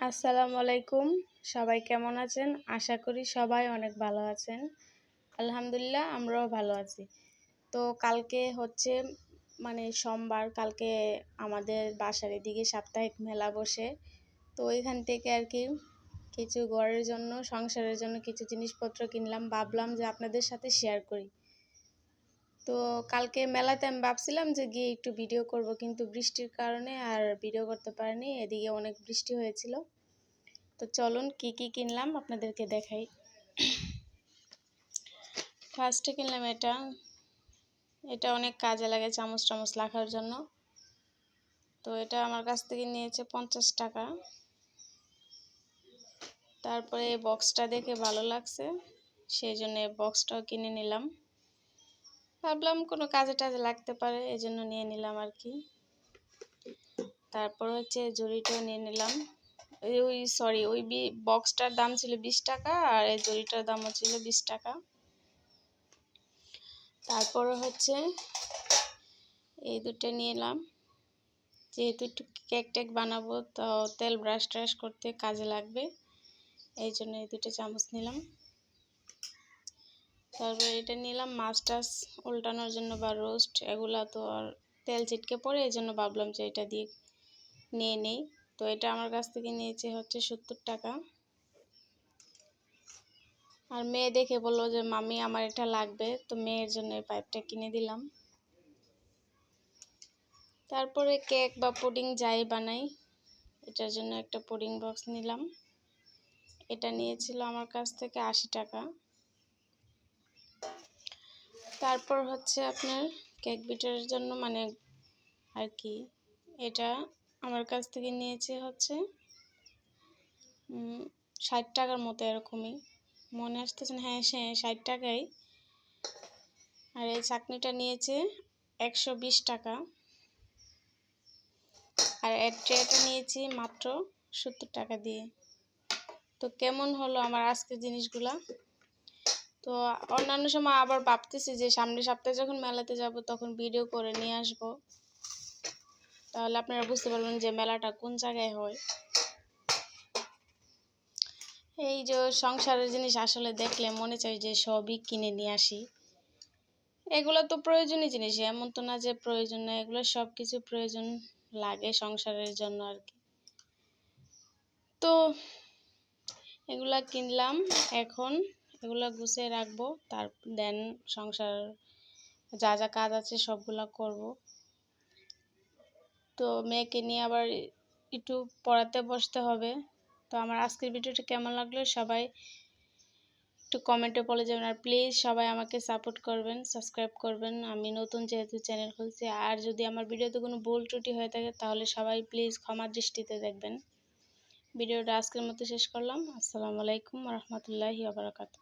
আসসালামু আলাইকুম। সবাই কেমন আছেন? আশা করি সবাই অনেক ভালো আছেন। আলহামদুলিল্লাহ, আমরাও ভালো আছি। তো কালকে হচ্ছে মানে সোমবার, কালকে আমাদের বাসার এদিকে সাপ্তাহিক মেলা বসে। তো ওইখান থেকে আর কি, কিছু ঘরের জন্য, সংসারের জন্য কিছু জিনিসপত্র কিনলাম। ভাবলাম যে আপনাদের সাথে শেয়ার করি। তো কালকে মেলাতে আমি ভাবছিলাম যে গিয়ে একটু ভিডিও করব, কিন্তু বৃষ্টির কারণে আর ভিডিও করতে পারিনি, এদিকে অনেক বৃষ্টি হয়েছিল। তো চলুন কি কি কিনলাম আপনাদেরকে দেখাই। ফার্স্টে কিনলাম এটা। এটা অনেক কাজে লাগে চামচ টামচ রাখার জন্য। তো এটা আমার কাছ থেকে নিয়েছে পঞ্চাশ টাকা। তারপরে বক্সটা দেখে ভালো লাগছে, সেই জন্য বক্সটাও কিনে নিলাম। ভাবলাম কোনো কাজে টাজে লাগতে পারে এই জন্য নিয়ে নিলাম আর কি। তারপর হচ্ছে জড়িটাও নিয়ে নিলাম। ওই সরি ওই বক্সটার দাম ছিল বিশ টাকা আর এই জড়িটার দামও ছিল বিশ টাকা। তারপর হচ্ছে এই দুটো নিয়ে এলাম। যেহেতু একটু কেক টেক বানাবো, তো তেল ব্রাশ ট্রাশ করতে কাজে লাগবে, এই জন্য এই দুটো চামচ নিলাম। তারপর এটা নিলাম মাছ উল্টানোর জন্য বা রোস্ট, এগুলা তো আর তেল ছিটকে পড়ে, এই জন্য ভাবলাম যে এটা দিয়ে নিয়ে নেই। তো এটা আমার কাছ থেকে নিয়েছে হচ্ছে সত্তর টাকা। আর মেয়ে দেখে বলল যে, মামি, আমার এটা লাগবে। তো মেয়ের জন্য এই পাইপটা কিনে দিলাম। তারপরে কেক বা পুডিং যাই বানাই, এটার জন্য একটা পুডিং বক্স নিলাম। এটা নিয়েছিল আমার কাছ থেকে আশি টাকা। তারপর হচ্ছে আপনার কেক বিটারের জন্য মানে আর কি এটা আমার কাছ থেকে নিয়েছে হচ্ছে ষাট টাকার মতো এরকমই। মনে আসতেছে হ্যাঁ হ্যাঁ ষাট টাকাই। আর এই চাটনিটা নিয়েছে একশো বিশ টাকা। আর এর ট্রেটা নিয়েছি মাত্র সত্তর টাকা দিয়ে। তো কেমন হলো আমার আজকের জিনিসগুলা? তো অন্যান্য সময় আবার ভাবতেছি যে সামনের সপ্তাহে যখন মেলাতে যাব তখন ভিডিও করে নিয়ে আসব। তাহলে আপনারা বুঝতে পারবেন যে মেলাটা কোন জায়গায় হয়। এই যে সংসারের জিনিস আসলে দেখলে মনে চাই যে সবই কিনে নিয়ে আসি। এগুলো তো প্রয়োজনীয় জিনিস, এমন তো না যে প্রয়োজন না এগুলো সব কিছু প্রয়োজন লাগে সংসারের জন্য আর কি। তো এগুলা কিনলাম এখন। এগুলো গুছিয়ে রাখব, তার দেন সংসার যা যা কাজ আছে সবগুলো করব। তো মেয়েকে নিয়ে আবার একটু পড়াতে বসতে হবে। তো আমার আজকের ভিডিওটা কেমন লাগল সবাই একটু কমেন্টে বলে যাবেন। আর প্লিজ সবাই আমাকে সাপোর্ট করবেন সাবস্ক্রাইব করবেন। আমি নতুন যেহেতু চ্যানেল খুলছি, আর যদি আমার ভিডিওতে কোনো ভুল ত্রুটি হয়ে থাকে, তাহলে সবাই প্লিজ ক্ষমার দৃষ্টিতে দেখবেন। ভিডিওটা আজকের মতো শেষ করলাম। আসসালামু আলাইকুম রহমতুল্লাহি আবরাকাতু